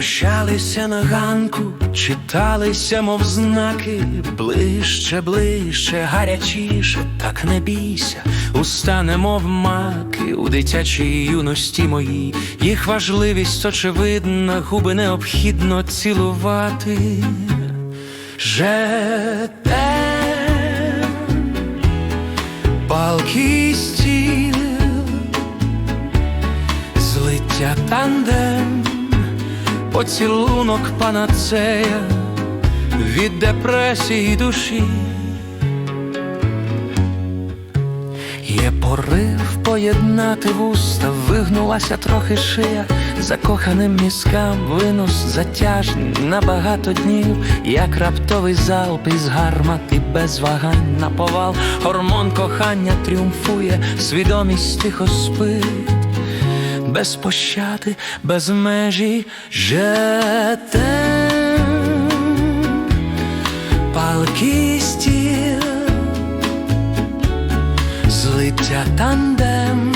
Зупинялися на ганку, читалися, мов знаки, ближче, ближче, гарячіше, так не бійся, устане, мов маки у дитячій юності моїй, їх важливість очевидна, губи необхідно цілувати. Жетем, палки стіл, злиття тандем, поцілунок панацея від депресії душі. Є порив поєднати вуста, вигнулася трохи шия, закоханим мізкам винос затяжний на багато днів, як раптовий залп із гармат і без вагань на повал, гормон кохання тріумфує, свідомість тихо спить, без пощади, без межі жетем, палки стіл злиття тандем,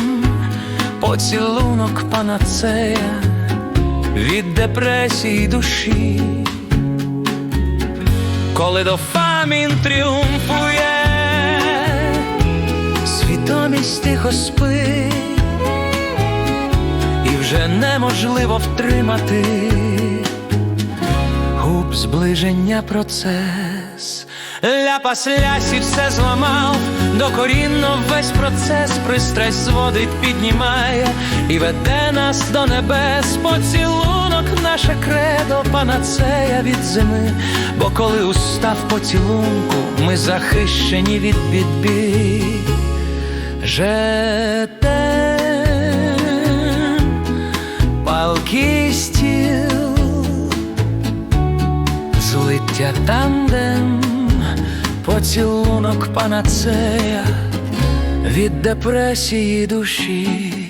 поцілунок панацея від депресії душі, коли дофамін тріумфує, свідомість тихо спить, вже неможливо втримати губ зближення процес. Ляпас лясі все зламав, докорінно весь процес пристрасть зводить, піднімає і веде нас до небес, поцілунок, наше кредо, панацея від зими. Бо коли устав поцілунку, ми захищені від підбій. Жетем, злиття тандем, поцілунок панацея від депресії душі.